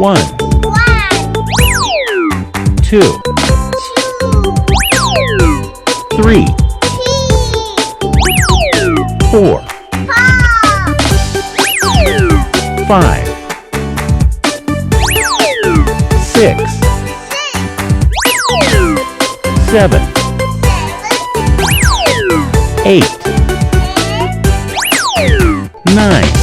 One. One. Two. Two. Three. Three. Four. Four. Five. Six. Six. Seven. Seven. Eight. Nine.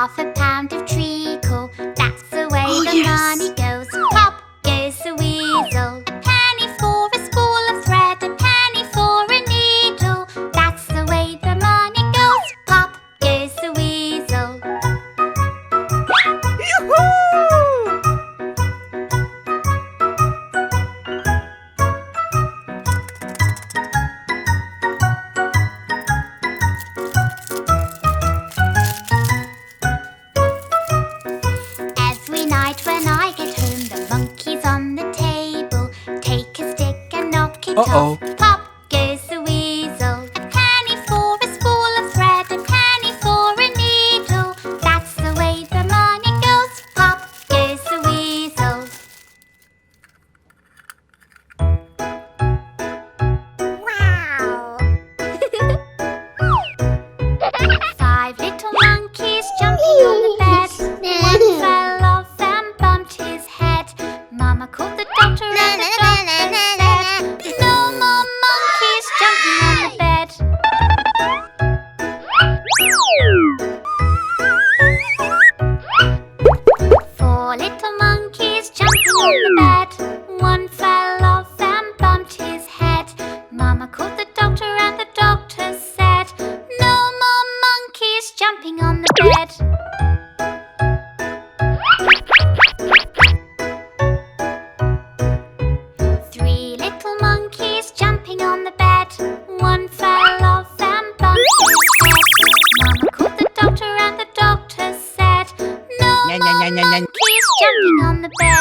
half a pound of treacle. That's the way oh, the yes. money goes. Pop goes the weasel. on the bed. One fell off and bumped his head. Mama called the doctor and the doctor said, No more monkeys jumping on the bed. Four little monkeys jumping on the bed. One fell the bed.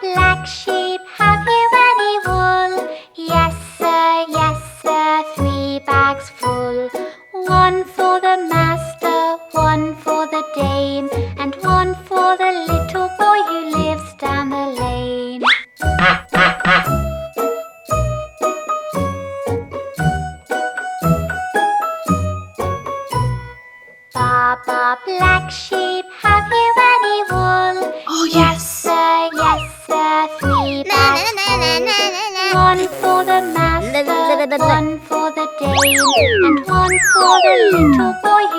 Black sheep, have you any wool? Yes, sir, yes, sir, three bags full. One for the master, one for the dame, and one and one for the little boy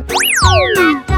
the oh,